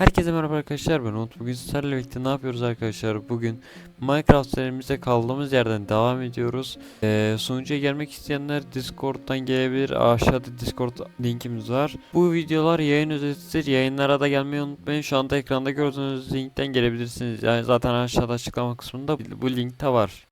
Herkese merhaba arkadaşlar ben Umut. Bugün sizlerle birlikte ne yapıyoruz arkadaşlar? Bugün Minecraft serimize kaldığımız yerden devam ediyoruz. Ee, sunucuya gelmek isteyenler Discord'dan gelebilir. Aşağıda Discord linkimiz var. Bu videolar yayın özetidir. Yayınlara da gelmeyi unutmayın. Şu anda ekranda gördüğünüz linkten gelebilirsiniz. Yani zaten aşağıda açıklama kısmında bu linkte var.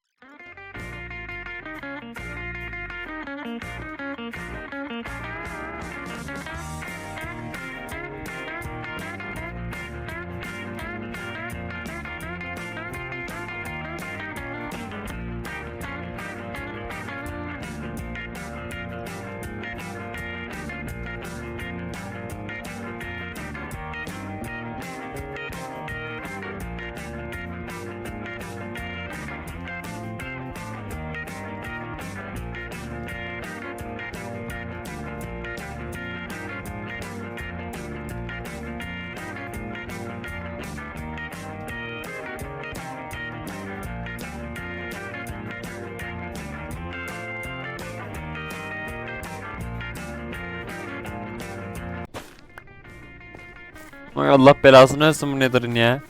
Ay Allah belasını versin bu nedir'in ya.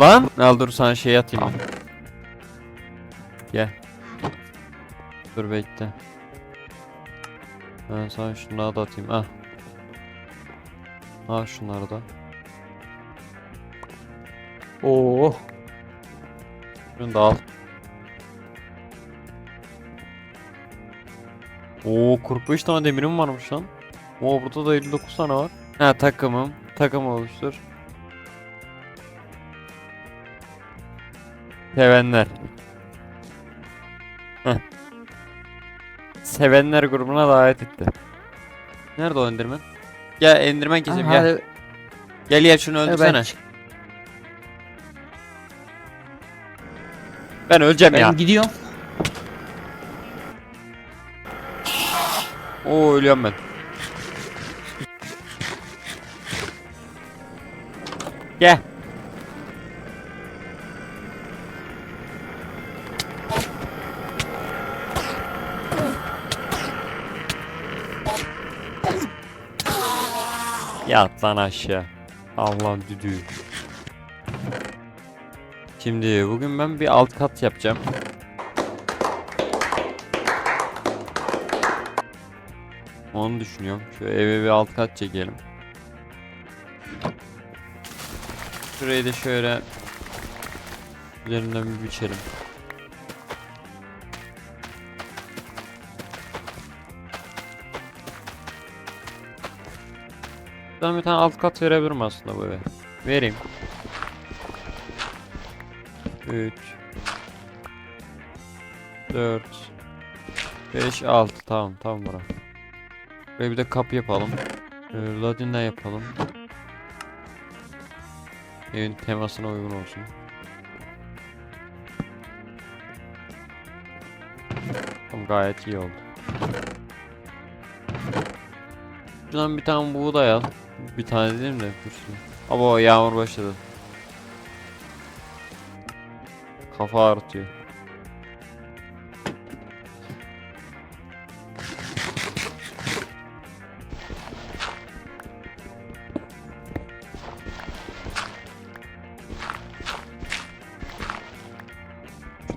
Lan al dur sana şey atayım. Gel. Dur bekle. Ben sana şunları da atayım. Ah. Al şunları da. Oo. Şunu da al. Oo 45 tane demirim varmış lan. Oo burada da 59 tane var. Ha takımım. Takım oluştur. Sevenler. Heh. Sevenler grubuna davet etti. Nerede o Enderman? Gel Enderman keseyim gel. Gel gel şunu öldürsene. ben, Ben öleceğim ben ya. gidiyorum. Oo ölüyorum ben. Gel. Yat lan aşağı. Allah'ın düdüğü. Şimdi bugün ben bir alt kat yapacağım. Onu düşünüyorum. Şu eve bir alt kat çekelim. Şurayı da şöyle üzerinden bir biçelim. Ben bir tane alt kat verebilirim aslında bu eve. Vereyim. 3 4 5 6 tamam tamam bura. Buraya bir de kapı yapalım. Ee, Ladin'den yapalım. Evin temasına uygun olsun. Tamam gayet iyi oldu. Şuradan bir tane buğday al. Bir tane değil de. Ama yağmur başladı. Kafa ağrıtıyor.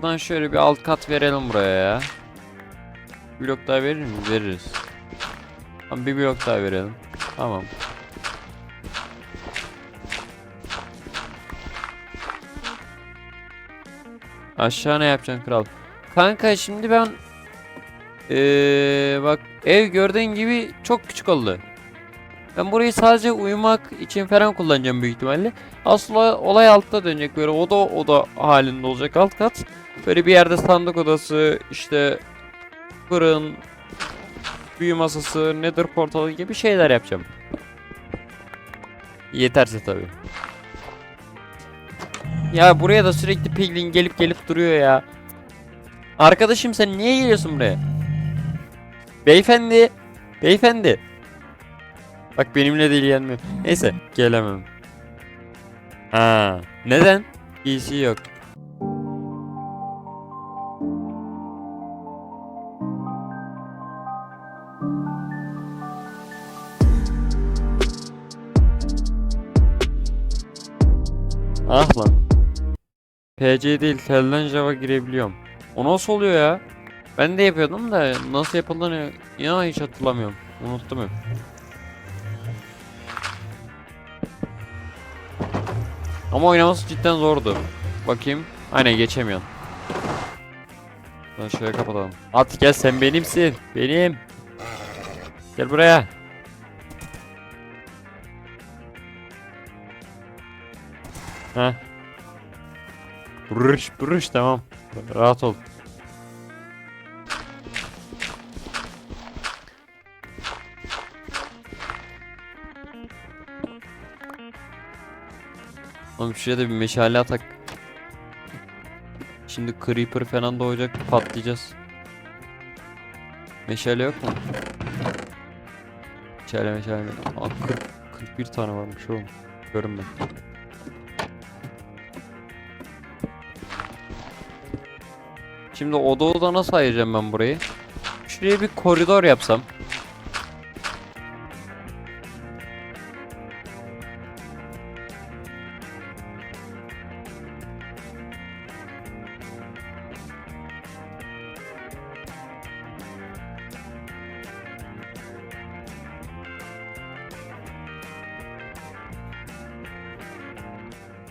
Şuradan şöyle bir alt kat verelim buraya ya. Bir blok daha verir mi? Veririz. Tamam bir blok daha verelim. Tamam. Aşağı ne yapacaksın kral? Kanka şimdi ben ee, bak ev gördüğün gibi çok küçük oldu. Ben burayı sadece uyumak için falan kullanacağım büyük ihtimalle. Aslında olay altta dönecek böyle oda oda halinde olacak alt kat. Böyle bir yerde sandık odası, işte fırın, büyü masası, nether portalı gibi şeyler yapacağım. Yeterse tabii. Ya buraya da sürekli piglin gelip gelip duruyor ya. Arkadaşım sen niye geliyorsun buraya? Beyefendi. Beyefendi. Bak benimle de ilgilenmiyor. Neyse gelemem. Ha. Neden? PC yok. Ah lan. PC değil, telden Java girebiliyorum. O nasıl oluyor ya? Ben de yapıyordum da nasıl yapıldığını ya hiç hatırlamıyorum. Unuttum hep. Ama oynaması cidden zordu. Bakayım. Aynen geçemiyorsun. Ben şöyle kapatalım. At gel sen benimsin. Benim. Gel buraya. Heh. Buruş buruş tamam. Rahat ol. Oğlum şuraya da bir meşale atak. Şimdi creeper falan doğacak patlayacağız. Meşale yok mu? Meşale meşale. Aa, 40, 41 tane varmış oğlum. Görün ben. Şimdi oda oda nasıl ayıracağım ben burayı? Şuraya bir koridor yapsam.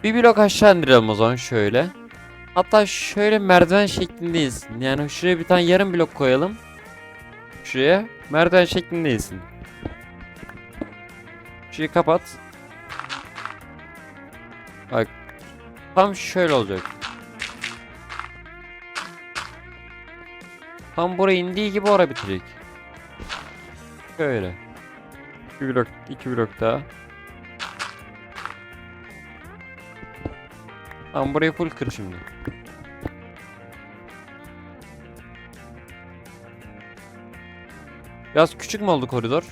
Bir blok aşağı indirelim o zaman şöyle. Hatta şöyle merdiven şeklindeyiz. Yani şuraya bir tane yarım blok koyalım. Şuraya merdiven şeklindeyiz. Şurayı kapat. Bak. Tam şöyle olacak. Tam buraya indiği gibi oraya bitecek. Şöyle. Bir blok, iki blok daha. Tamam burayı full kır şimdi. Biraz küçük mü oldu koridor?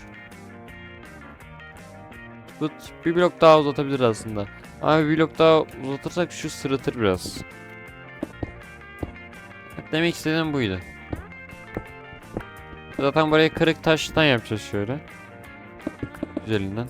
Tut, bir blok daha uzatabilir aslında. Ama bir blok daha uzatırsak şu sırıtır biraz. Demek istediğim buydu. Zaten burayı kırık taştan yapacağız şöyle. Güzelinden.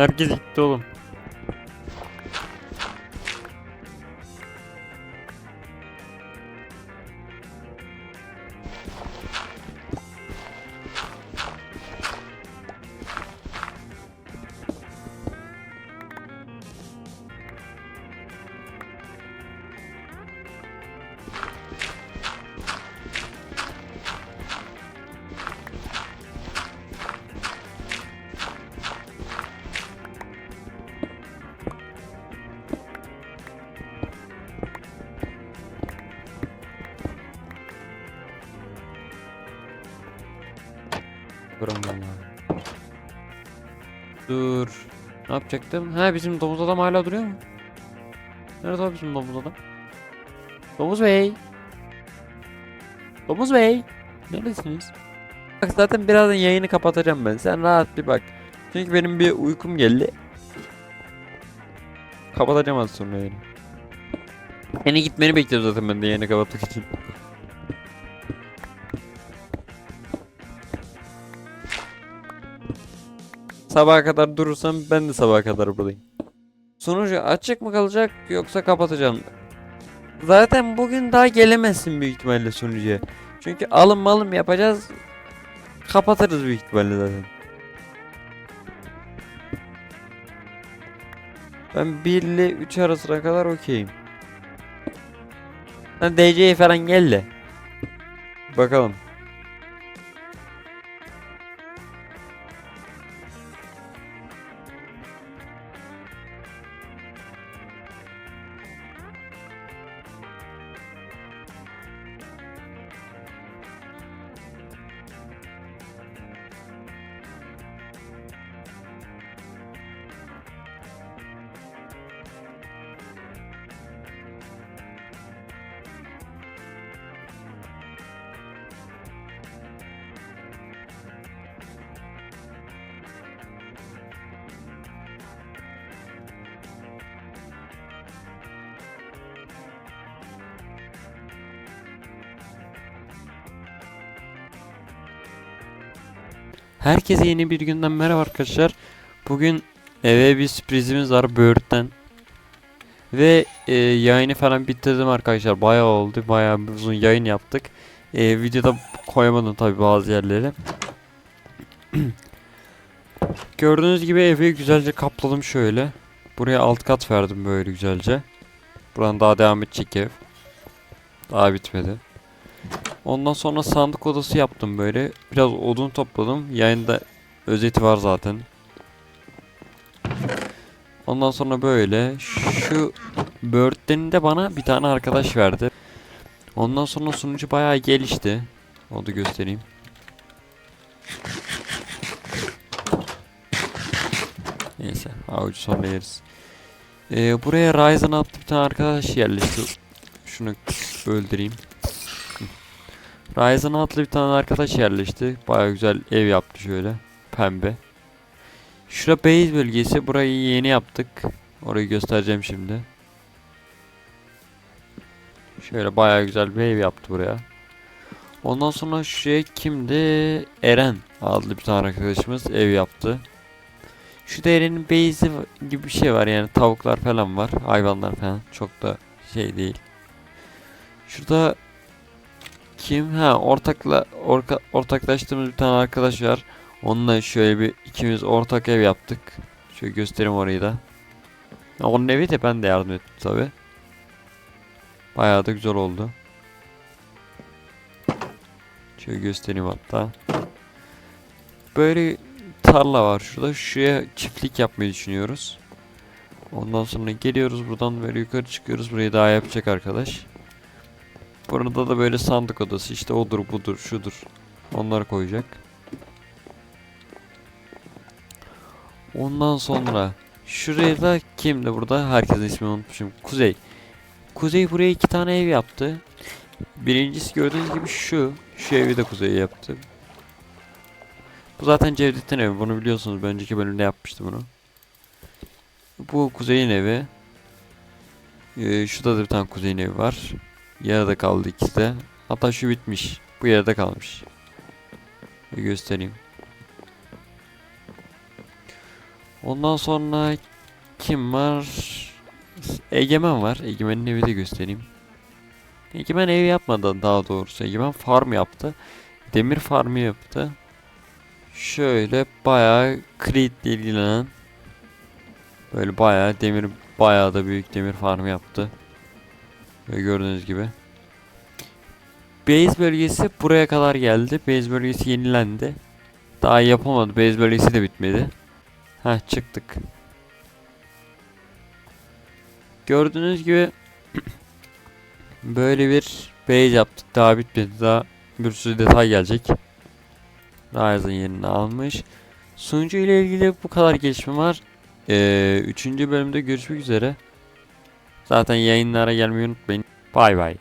Herkes gitti oğlum. Durun vallahi. Dur. Ne yapacaktım? Ha bizim domuz adam hala duruyor mu? Nerede o bizim domuz adam? Domuz bey. Domuz bey. Neredesiniz? Bak zaten birazdan yayını kapatacağım ben. Sen rahat bir bak. Çünkü benim bir uykum geldi. Kapatacağım az sonra yayını. Seni gitmeni bekliyorum zaten ben de yayını kapatmak için. Sabaha kadar durursam ben de sabaha kadar buradayım. Sonucu açık mı kalacak yoksa kapatacağım. Zaten bugün daha gelemezsin büyük ihtimalle sunucuya. Çünkü alım malım yapacağız. Kapatırız büyük ihtimalle zaten. Ben 1 ile 3 arasına kadar okeyim. Sen DC'ye falan gel de. Bakalım. Herkese yeni bir günden merhaba arkadaşlar. Bugün eve bir sürprizimiz var Bird'den. Ve e, yayını falan bitirdim arkadaşlar. Bayağı oldu. Bayağı uzun yayın yaptık. E, videoda koyamadım tabi bazı yerleri. Gördüğünüz gibi evi güzelce kapladım şöyle. Buraya alt kat verdim böyle güzelce. Buradan daha devam edecek ev. Daha bitmedi. Ondan sonra sandık odası yaptım böyle. Biraz odun topladım. Yayında özeti var zaten. Ondan sonra böyle şu Bird'den de bana bir tane arkadaş verdi. Ondan sonra sunucu bayağı gelişti. Onu da göstereyim. Neyse avucu sonra yeriz. Ee, buraya Ryzen adlı bir tane arkadaş yerleşti. Şunu öldüreyim. Ryzen adlı bir tane arkadaş yerleşti. Baya güzel ev yaptı şöyle. Pembe. Şura base bölgesi. Burayı yeni yaptık. Orayı göstereceğim şimdi. Şöyle baya güzel bir ev yaptı buraya. Ondan sonra şuraya kimdi? Eren adlı bir tane arkadaşımız ev yaptı. Şu da Eren'in base'i gibi bir şey var yani tavuklar falan var. Hayvanlar falan. Çok da şey değil. Şurada kim? Ha ortakla orka, ortaklaştığımız bir tane arkadaş var. Onunla şöyle bir ikimiz ortak ev yaptık. Şöyle göstereyim orayı da. Ha, Onun evi de ben de yardım ettim tabi. Bayağı da güzel oldu. Şöyle göstereyim hatta. Böyle tarla var şurada. Şuraya çiftlik yapmayı düşünüyoruz. Ondan sonra geliyoruz buradan böyle yukarı çıkıyoruz. Burayı daha yapacak arkadaş. Burada da böyle sandık odası işte odur budur şudur. Onları koyacak. Ondan sonra şuraya da kimdi burada? Herkesin ismini unutmuşum. Kuzey. Kuzey buraya iki tane ev yaptı. Birincisi gördüğünüz gibi şu. Şu evi de Kuzey yaptı. Bu zaten Cevdet'in evi. Bunu biliyorsunuz. Ben önceki bölümde yapmıştım bunu. Bu Kuzey'in evi. Ee, şurada da bir tane Kuzey'in evi var. Yarıda kaldı ikisi de. Hatta şu bitmiş. Bu yarıda kalmış. Bir göstereyim. Ondan sonra kim var? Egemen var. Egemen'in evi de göstereyim. Egemen ev yapmadı daha doğrusu. Egemen farm yaptı. Demir farmı yaptı. Şöyle bayağı Creed ile ilgilenen böyle bayağı demir bayağı da büyük demir farmı yaptı. Böyle gördüğünüz gibi. Base bölgesi buraya kadar geldi. Base bölgesi yenilendi. Daha yapamadı. Base bölgesi de bitmedi. Ha çıktık. Gördüğünüz gibi böyle bir base yaptık. Daha bitmedi. Daha bir sürü detay gelecek. Ryzen yerini almış. Sunucu ile ilgili bu kadar gelişme var. Ee, üçüncü bölümde görüşmek üzere. Zaten yayınlara gelmeyi unutmayın. Bay bay.